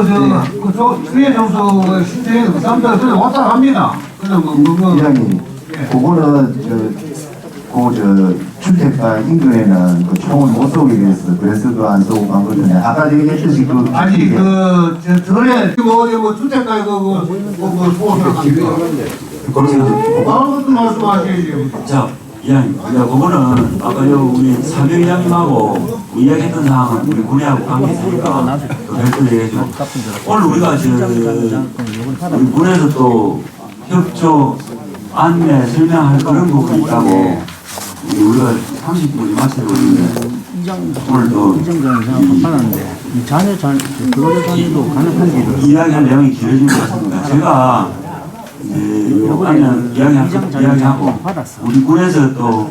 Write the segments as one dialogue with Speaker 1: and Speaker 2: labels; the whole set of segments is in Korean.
Speaker 1: 그 저 그저 위에 정도 시대에 그 사람들 그냥 왔다 갑니다. 그냥 뭐뭐
Speaker 2: 이장님, 그거는 저, 그저 주택가 인근에는 그 총을 못 쏘게 됐어. 그래서 그안 쏘고 간 거잖아요. 아까 얘기했듯이 그
Speaker 1: 아니 그 저 전에 뭐 어디 뭐 주택가 그뭐뭐 소설 같은 거 아무것도 말씀하셔야지.
Speaker 3: 자, 이양, 야, 그거는 아까 요 우리 사병 이장님하고 이야기했던 사항은 우리 군의하고 관계 있으니까 또 별도로 얘기해줘. 오늘 우리가 저 우리 군에서 또 협조 안내 설명할 그런 부분이 있다고 우리 우리가 30분이 마치고 있는데 오늘 또
Speaker 4: 이정도는 생각 받았는데 이 자녀 자 근로자 자녀도 가능한지를
Speaker 3: 이야기할 내용이 길어진 것 같습니다. 제가 요 안면 이야기하고, 이야기하고 우리 군에서 또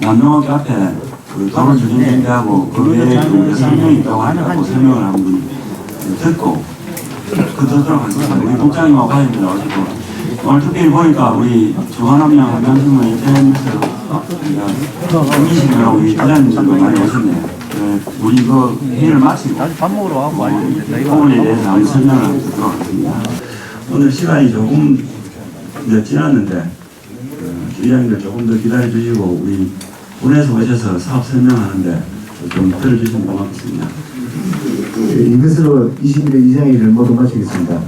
Speaker 3: 남영학교 앞에 그 도로 전용대하고 그 외에 우리가 설명이 있다고 하니까 설명을 한번 듣고 그 듣도록 하겠습니다. 우리 국장님하고 과장님 나오시고 오늘 특별히 보니까 우리 정한함양 한명승은 인터넷으로 김희신이랑 우리 과장님들도 많이 오셨네요. 그 우리 그 회의를 마치고 부분에
Speaker 4: 이거
Speaker 3: 대해서 한번 설명을 듣도록 하겠습니다. 오늘 시간이 조금 이제 지났는데 어, 기장님들 조금 더 기다려 주시고 우리 군에서 오셔서 사업 설명하는데 좀 들어주시면 고맙겠습니다.
Speaker 2: 이것으로 21회 이장회를 모두 마치겠습니다.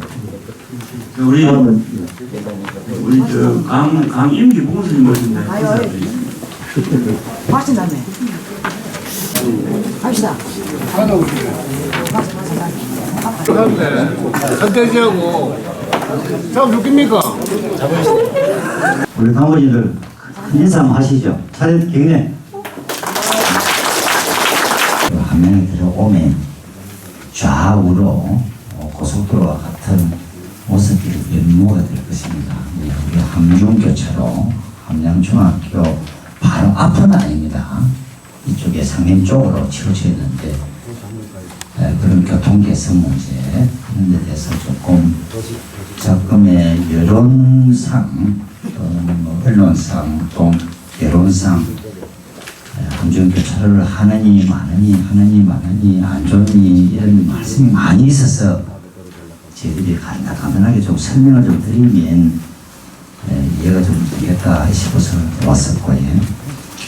Speaker 3: 우리
Speaker 2: 다음은
Speaker 3: 우리 저강 강임기 부모님 모신데
Speaker 5: 마신다며. 갑시다.
Speaker 1: 그런데 선택지하고 참 좋겠습니까?
Speaker 6: 우리 큰 인사 한번 하시죠. 차렷 경례. 화면에 들어오면 좌우로 어, 고속도로와 같은 모습이 연모가 될 것입니다. 네, 우리 함중교차로 함양중학교 바로 앞은 아닙니다. 이쪽에 상행 쪽으로 치우쳐 있는데 에, 그런 교통 개선 문제 그런 데 대해서 조금 작금의 여론상 또는 뭐 언론상 또 여론상 함정교 차를 하느니 마느니 하느니 마느니 안 좋니 이런 말씀이 많이 있어서 저희들이 간단하게 좀 설명을 좀 드리면 에, 이해가 좀 되겠다 싶어서 왔었고요.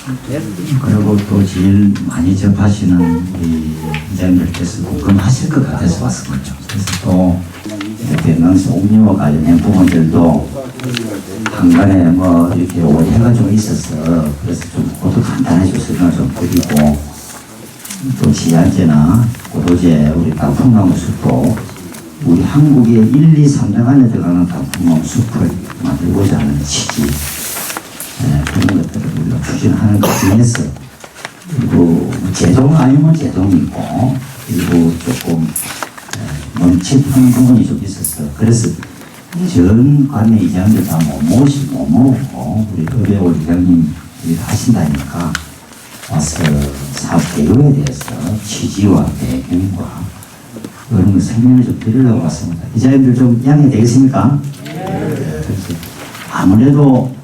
Speaker 6: 그리고 또 제일 많이 접하시는 우리 이장님께서 궁금하실 것 같아서 왔었거든요. 그래서 또 낭수 옥류와 관련된 부분들도 한간에 뭐 이렇게 오해가 좀 있어서 그래서 좀 그것도 좀 설명을 좀 드리고 또 지하제나 고도제 우리 단풍나무 숲도 우리 한국의 1, 2, 3등 안에 들어가는 단풍나무 숲을 만들고자 하는 취지 예, 그런 추진하는 것 중에서 그리고 제동 아니면 제동이고 그리고 조금 예, 멈칫하는 부분이 좀 있었어. 그래서 전 관내 이장들 다못 모시 못 모으고 우리 의뢰올 이장님 일 하신다니까 와서 사업 개요에 대해서 취지와 배경과 그런 거 설명을 좀 드리려고 왔습니다. 이장님들 좀 양해 되겠습니까? 그래서 아무래도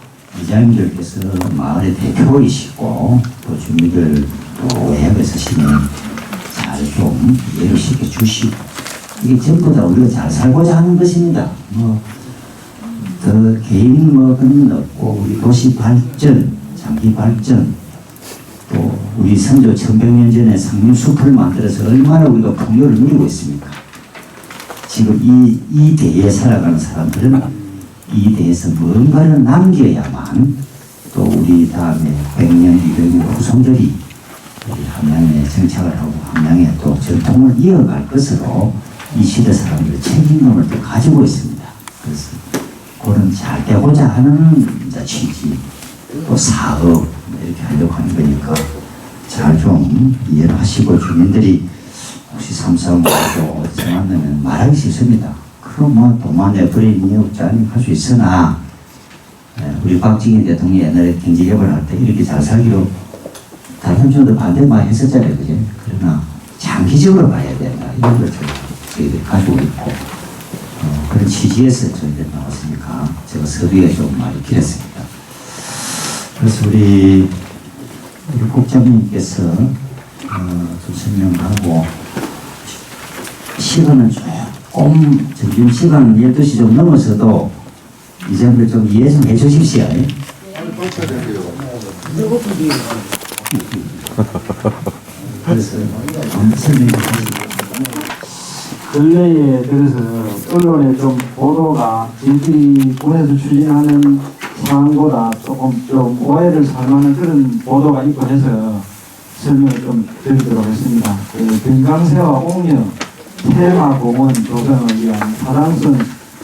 Speaker 6: 이장님들께서 마을의 대표이시고 또 주민들 또 외곽에 서시면 잘좀 이해를 시켜주시고 이게 전부 다 우리가 잘 살고자 하는 것입니다. 뭐, 그 개인 뭐건 없고 우리 도시 발전, 장기 발전 또 우리 선조 천백년 전에 상류숲을 만들어서 얼마나 우리가 풍요를 누리고 있습니까? 지금 이, 이 대에 살아가는 사람들은 이 대에서 뭔가를 남겨야만 또 우리 다음에 100년, 200년 후손들이 우리 함양에 정착을 하고 함양에 또 전통을 이어갈 것으로 이 시대 사람들의 책임감을 또 가지고 있습니다. 그래서 그런 잘 되고자 하는 취지 또 사업 이렇게 하려고 하는 거니까 잘 좀 이해를 하시고 주민들이 혹시 어디서 만나면 말하기 싫습니다. 그럼 뭐 도만 내버리니 없자니 할수 있으나 예, 우리 박정희 대통령이 옛날에 경제개발을 할때 이렇게 잘 살기로 다른 사람들 반대 많이 했었잖아요. 그죠? 그러나 장기적으로 봐야 된다. 이런 걸 저희들이 가지고 있고 어, 그런 취지에서 저희들 나왔으니까 제가 서두에 좀 많이 길었습니다. 그래서 우리 우리 국장님께서 어, 좀 설명하고 시간은 조 금 점심 시간 12시 좀 넘어서도 이 점을 좀 이해 좀 해주십시오. 그래서 설명해 주시죠.
Speaker 5: 근래에 들어서 언론에 좀 보도가 저희들이 군에서 추진하는 사항보다 조금 좀 오해를 살만한 그런 보도가 있고 해서 설명을 좀 드리도록 했습니다. 그 금강새와 옥녀 테마공원 조성을 위한 사랑선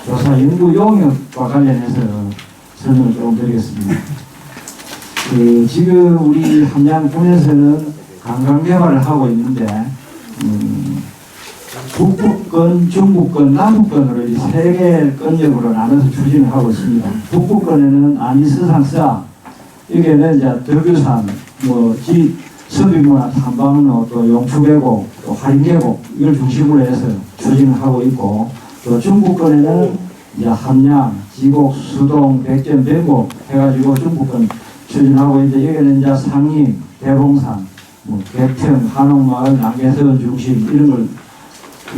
Speaker 5: 조사 연구 용역과 관련해서 설명을 조금 드리겠습니다. 그 지금 우리 함양군에서는 관광 개발을 하고 있는데 음, 북부권, 중부권, 남부권으로 이 세 개의 권역으로 나눠서 추진을 하고 있습니다. 북부권에는 안이스상사, 여기에는 이제 덕유산, 뭐, 지, 서비문화 탐방로, 또 용추계곡, 또 화인계곡, 이걸 중심으로 해서 추진을 하고 있고, 또 중부권에는 이제 함양, 지곡, 수동, 백전, 백곡 해가지고 중부권 추진하고 있는데, 여기는 이제 상임, 대봉산, 뭐, 개평, 한옥마을, 남계선 중심, 이런 걸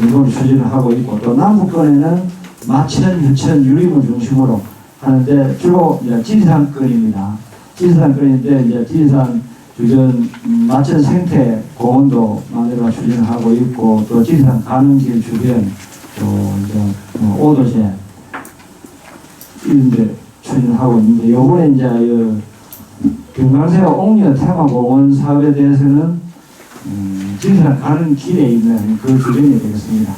Speaker 5: 이걸 추진을 하고 있고 또 남부권에는 마천, 유천, 유림을 중심으로 하는데 주로 이제 지리산권입니다. 지리산권인데 이제 지리산 음, 마천 생태 공원도 만들어 추진을 하고 있고 또 지리산 가는 길 주변 또 이제 뭐 오도제 이런데 추진을 하고 있는데 요번에 이제 이 금강새와 옥녀 테마공원 사업에 대해서는 음, 지리산 가는 길에 있는 그 주변이 되겠습니다.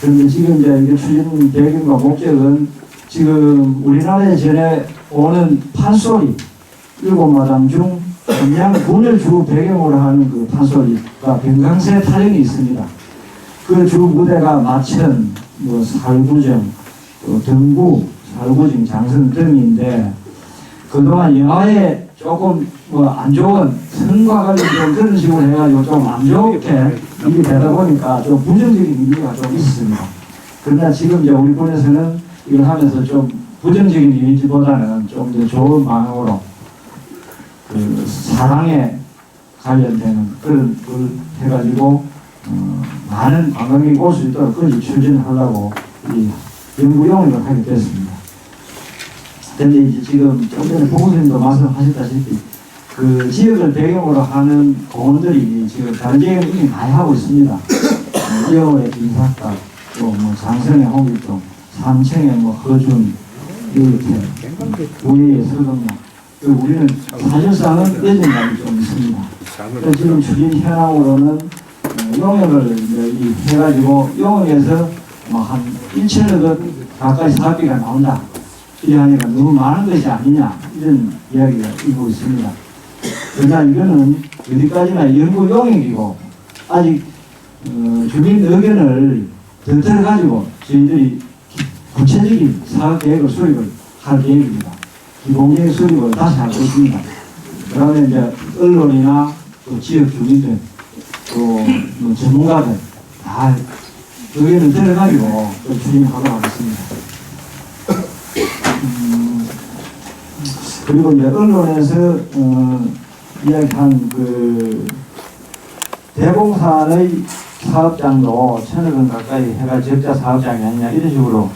Speaker 5: 그런데 지금 이제 이게 추진 배경과 목적은 지금 우리나라에 전에 오는 판소리 일곱 마당 중 그냥 군을 주 배경으로 하는 그 판소리가 병강세 타령이 있습니다. 그 주 무대가 마천, 뭐 살구정, 또 등구, 살구정, 장성 등인데 그동안 영화에 조금 뭐 안 좋은 선과 관련된 그런 식으로 해가지고 좀 안 좋게 일이 되다 보니까 좀 부정적인 의미가 좀 있습니다. 그러나 지금 이제 우리 군에서는 이걸 하면서 좀 부정적인 이미지보다는 좀 더 좋은 방향으로 그 사랑에 관련되는 그런 걸 해가지고 어, 많은 관광객이 올 수 있도록 그것을 추진하려고 이 연구용을 하게 됐습니다. 근데 이제 지금 좀 전에 보고선생님도 말씀하셨다시피 그 지역을 배경으로 하는 공원들이 지금 지역에 이미 많이 하고 있습니다. 어, 이어의 인사가 또뭐 장성의 홍길동, 삼청의 뭐 허준, 이렇게 우리의 서동양 그 우리는 사실상은 예전감이 좀 있습니다. 그래서 지금 추진 현황으로는 어, 용역을 이제 이 해가지고 용역에서 뭐한 1천억 원 가까이 사업비가 나온다. 이러하니까 너무 많은 것이 아니냐 이런 이야기가 있고 있습니다. 그러나 이거는 어디까지나 연구 용역이고 아직 어, 주민 의견을 더 들어가지고 저희들이 기- 구체적인 사업 계획을 수립을 할 계획입니다. 기본계획 수립을 다시 하고 있습니다. 그러면 이제 언론이나 또 지역 주민들 또뭐 전문가들 다 들어가지고 또 추진하도록 하겠습니다. 음, 그리고 이제 언론에서 어, 이야기한 그 대봉산의 사업장도 천억 원 가까이 해가 적자 사업장이 아니냐 이런 식으로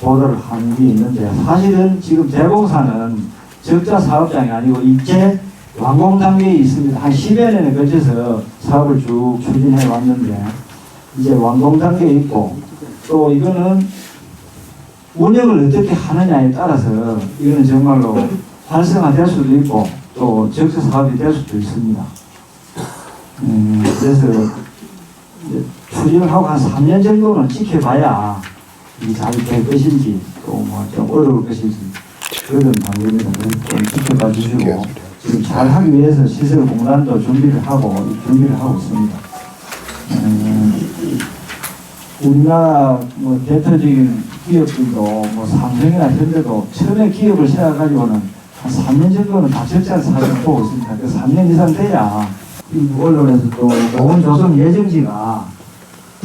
Speaker 5: 보도를 하는 게 있는데 사실은 지금 대봉산은 적자 사업장이 아니고 이제 완공 단계에 있습니다. 한 10여 년에 걸쳐서 사업을 쭉 추진해 왔는데 이제 완공 단계에 있고 또 이거는 운영을 어떻게 하느냐에 따라서 이거는 정말로 활성화될 수도 있고 또 적자 사업이 될 수도 있습니다. 음, 그래서 추진을 하고 한 3년 정도는 지켜봐야 이 잘이 될 것인지 또 뭐 좀 어려울 것인지 그런 방법이라 좀 지켜봐 주시고 지금 잘 하기 위해서 시설 공단도 준비를 하고 준비를 하고 있습니다. 음, 우리나라 뭐 대표적인 기업들도 뭐 삼성이나 현대도 처음에 기업을 시작해가지고는 한 3년 정도는 다 적자를 사실 보고 있습니다. 그 3년 이상 돼야 이 언론에서 또 보건 조성 예정지가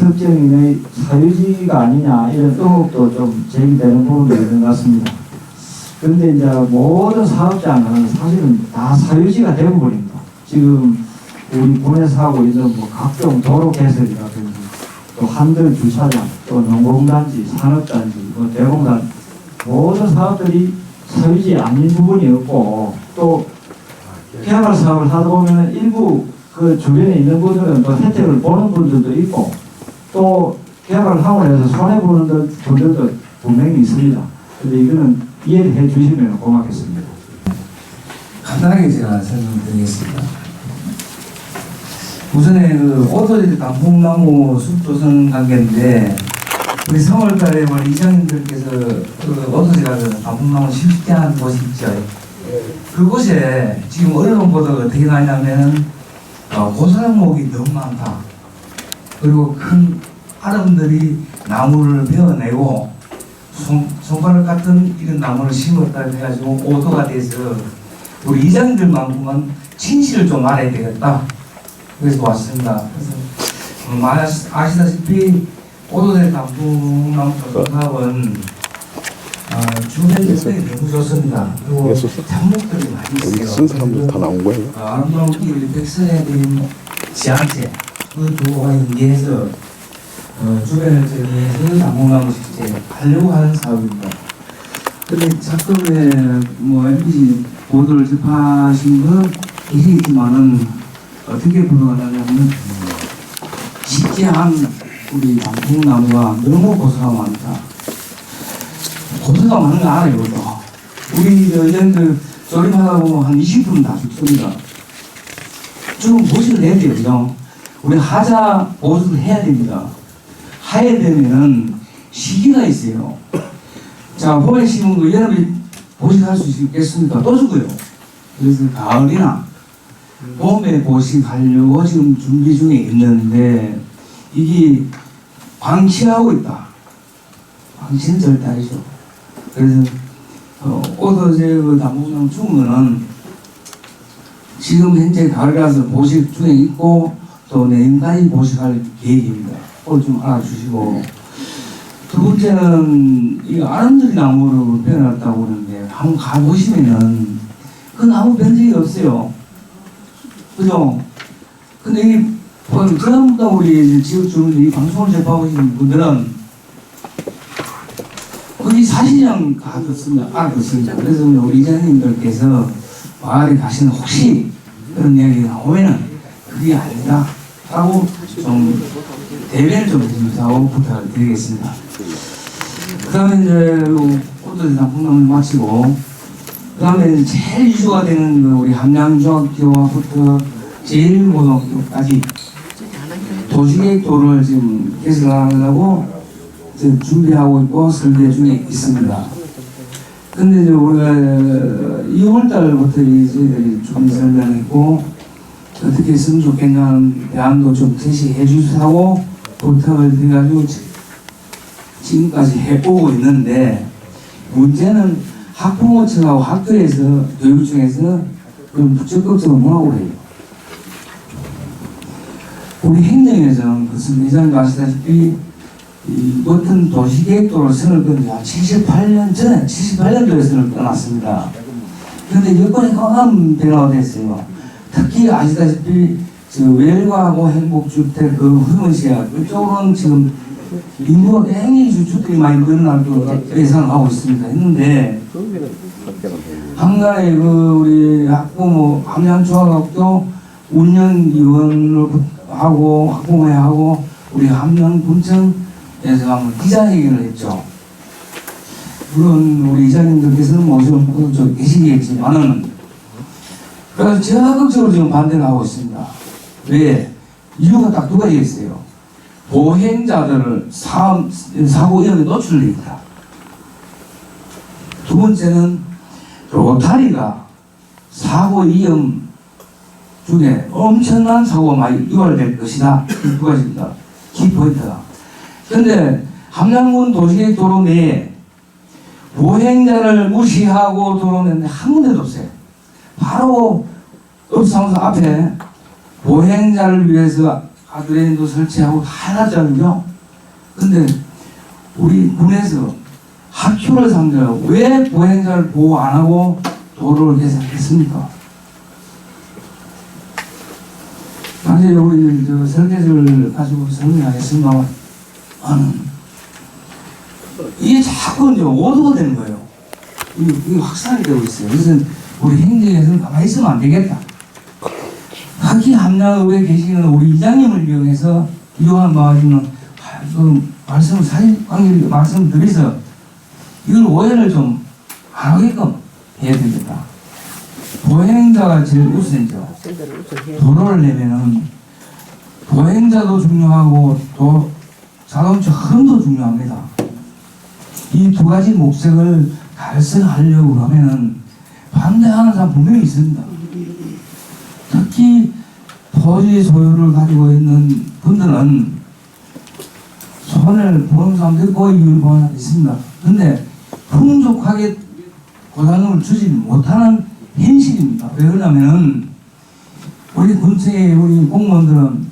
Speaker 5: 특정인의 사유지가 아니냐 이런 의혹도 좀 제기되는 부분도 있는 것 같습니다. 그런데 이제 모든 사업장은 사실은 다 사유지가 대부분입니다. 지금 우리 군에서 하고 뭐 각종 도로 개설이라든지 또 산들 주차장, 또 농공단지, 산업단지, 뭐 대공단 모든 사업들이 서유지 아닌 부분이 없고 또 개발 사업을 하다 보면 일부 그 주변에 있는 분들은 또 혜택을 보는 분들도 있고 또 개발을 하고 해서 손해보는 분들도 분명히 있습니다. 근데 이거는 이해해 주시면 고맙겠습니다.
Speaker 7: 간단하게 제가 설명드리겠습니다. 우선에 그 오토리 단풍나무 숲조성 단계인데 우리 3월달에 우리 이장님들께서 그 오토리라는 단풍나무 실제한 곳이 있죠. 그곳에 지금 언론 보도가 어떻게 나냐면 어, 고사목이 너무 많다. 그리고 큰 아름들이 나무를 베어내고 손, 손가락 같은 이런 나무를 심었다 해가지고 오도가 돼서 우리 이장님들만큼은 진실을 좀 알아야 되겠다. 그래서 왔습니다. 그래서 음, 아시- 아시다시피 오도대 단풍나무 사업은 어, 주변 여건이 너무 좋습니다. 그리고 잡목들이 많이 있어요.
Speaker 8: 쓴 사람들 다 나온 거예요?
Speaker 7: 어, 아름다운 이 백선에 대한 지하체 그 두고가 연계해서 어, 주변을 정리해서 단풍나무 실제 하려고 하는 사업입니다. 근데 작년에 뭐 MBC 보도를 접하신 건 계시겠지만은 어떻게 보도가 나냐면 실제한 우리 단풍나무가 너무 고수가 많다. 고수가 많은 거 알아요, 또. 우리 여전들 조립하다 보면 한 20분 다 죽습니다. 좀 보시를 내야 돼요, 그죠? 우리 하자 보수를 해야 됩니다. 해야 되면은 시기가 있어요. 자, 심은 거 여름에 보식할 수 있겠습니까? 또 죽어요. 그래서 가을이나 봄에 보식하려고 지금 준비 중에 있는데 이게 방치하고 있다. 방치는 절대 아니죠. 그래서 어, 오도제 그 나무나무 죽으면은 지금 현재 가을이라서 보식 중에 있고 또 내년까지 보식할 계획입니다. 오늘 좀 알아주시고 두 번째는 이 아름드리 나무를 빼놨다고 그러는데 한번 가보시면은 그 나무 뺀 적이 없어요. 그죠? 근데 이 뭐, 전부 우리 지역 주민들이 이 방송을 접하고 계신 분들은 거기 사실상 다 듣습니다. 알아듣습니다. 그래서 우리 이장님들께서 마을에 가시는 혹시 그런 이야기가 나오면은 그게 아니다. 라고 좀 대변을 좀 해주시고 부탁을 드리겠습니다. 그 다음에 이제 꽃들 단풍나무 마치고 그 다음에 제일 이슈가 되는 그 우리 함양중학교부터 제일고등학교까지 도시계획도를 지금 개설하려고 지금 준비하고 있고 설계 중에 있습니다. 근데 이제 우리가 2월 달부터 저희들이 좀 설명했고 어떻게 했으면 좋겠냐는 대안도 좀 제시해 주시라고 부탁을 드려가지고 지- 지금까지 해오고 있는데 문제는 학부모 측하고 학교에서 교육 중에서 좀 적극적으로 뭐라고 해요. 우리 행정에서는 무슨 이장님 아시다시피 이 어떤 도시계획도를 선을 끈지 78년 전에 78년도에 선을 떠났습니다. 그런데 여건이 강한 변화가 됐어요. 특히 아시다시피 저 외곽하고 행복주택 그 후문시야 그쪽으로는 지금 인구가 굉장히 주택이 많이 늘어날 거 예상하고 있습니다. 했는데 한가에 그 우리 학부모 함양중학교 운영위원을 하고 학부모회 하고 우리 함양군청에서 한번 기자회견을 했죠. 물론 우리 이사님들께서는 모시고 저 계시겠지만은 그래서 적극적으로 지금 반대를 하고 있습니다. 왜? 이유가 딱 두 가지 있어요. 보행자들을 사, 사고 위험에 노출돼 있다. 두 번째는 로타리가 사고 위험 중에 엄청난 사고가 많이 유발될 것이다. 이두 가지입니다. 키포인트가. 근데 함양군 도시계획 도로 내에 보행자를 무시하고 도로 내에 한 군데도 없어요. 바로 업사무소 앞에 보행자를 위해서 가드레인도 설치하고 다 해놨잖아요. 근데 우리 군에서 학교를 상대로 왜 보행자를 보호 안 하고 도로를 개설했습니까? 당시에 우리 저 설계서를 가지고 설명하겠습니다. 하는 이게 자꾸 이제 오도가 되는 거예요. 이게 확산이 되고 있어요. 그래서 우리 행정에서는 가만히 있으면 안 되겠다. 하기 함량읍에 계시는 우리 이장님을 이용해서 이용한 바와는 그 말씀을 사실 관계 말씀 드려서 이걸 오해를 좀 안 하게끔 해야 되겠다. 보행자가 제일 우선이죠. 도로를 내면은 보행자도 중요하고 또 자동차 흐름도 중요합니다. 이 두 가지 목적을 달성하려고 하면은 반대하는 사람 분명히 있습니다. 특히 토지 소유를 가지고 있는 분들은 손해를 보는 사람들이 거의 일부분 있습니다. 근데 풍족하게 보상금을 주지 못하는 현실입니다. 왜 그러냐면은 우리 근처에 우리 공무원들은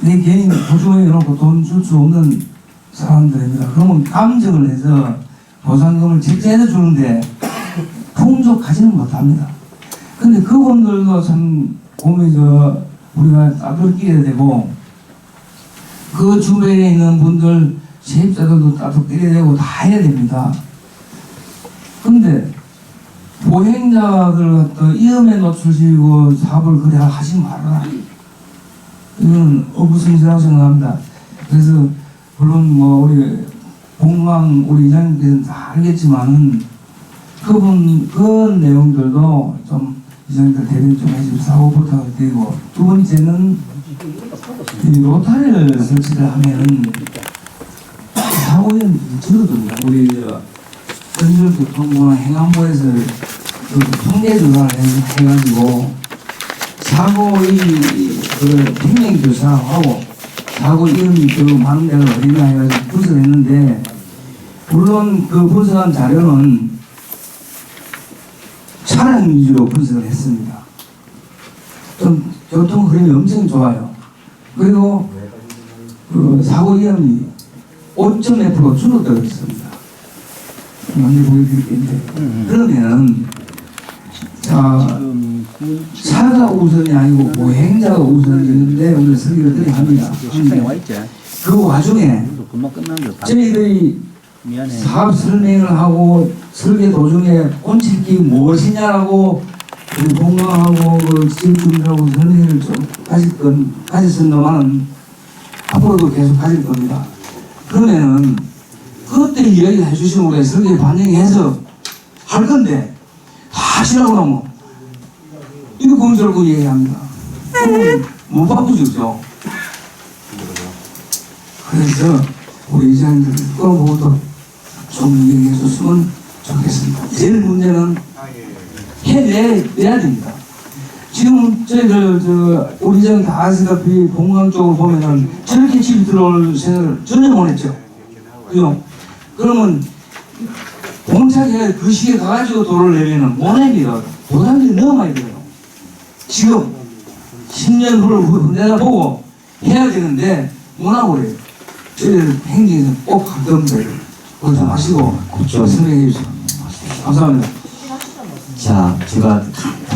Speaker 7: 내 개인 보조해 놓고 돈 줄 수 없는 사람들입니다. 그러면 감정을 해서 보상금을 책정해서 주는데 풍족하지는 못합니다. 근데 그분들도 참저 우리가 따뜻끼게 되고 그 주변에 있는 분들 세입자들도 따뜻끼게 되고 다 해야 됩니다. 근데 보행자들 갖다 위험에 노출시키고 사업을 그래 하지 말아라. 이건 어부성이라고 생각합니다. 그래서 물론 뭐 우리 공항 우리 이장님께서는 다 알겠지만은 그분 그 내용들도 좀 이장님들 대변 좀 해주시고 사고 부탁을 드리고 두 번째는 이 로타리를 설치를 하면은 사고는 줄어듭니다. 우리 저 전철교통부나 행안부에서 그 통계 조사를 해- 해가지고 사고의 그 행령 조사하고 사고 이름이 그 많은 데가 어디나 해가지고 분석을 했는데 물론 그 분석한 자료는 차량 위주로 분석을 했습니다. 좀 교통 흐름이 엄청 좋아요. 그리고 그 사고 위험이 5.1% 줄어들어 있습니다. 먼저 보여드릴게요. 그러면 자 차가 우선이 아니고 보행자가 우선인데 오늘 설계를 드려 합니다.
Speaker 4: 신청이 와 있지.
Speaker 7: 그 와중에. 저희들이
Speaker 4: 미안해.
Speaker 7: 사업 설명을 하고 설계 도중에 본책이 무엇이냐라고 그 공무하고 그 지금하고 설명을 좀 가질 건 가졌었는만 앞으로도 계속 가질 겁니다. 그러면은 그때 이야기해 주시면 우리 설계 반영해서 할 건데 다 하시라고 하면 이거 공절고 얘기합니다. 못 바꾸죠. 그래서 우리 이장님들 부분도 좀 얘기해 줬으면 좋겠습니다. 제일 문제는 해내야 됩니다. 지금 저희들 저 우리 전다 아시다시피 공항 쪽으로 보면은 저렇게 집이 들어올 생각을 전혀 못 했죠. 그죠? 그러면 공차기가 그 시기에 가가지고 도로를 내면은 못합니다. 보상들이 너무 많이 들어요. 지금 10년 후를 후- 내다보고 해야 되는데 못하고 그래요. 저희들 행정에서 꼭할 겁니다. 그거 좀 하시고 설명해 주세요. 감사합니다.
Speaker 6: 자, 제가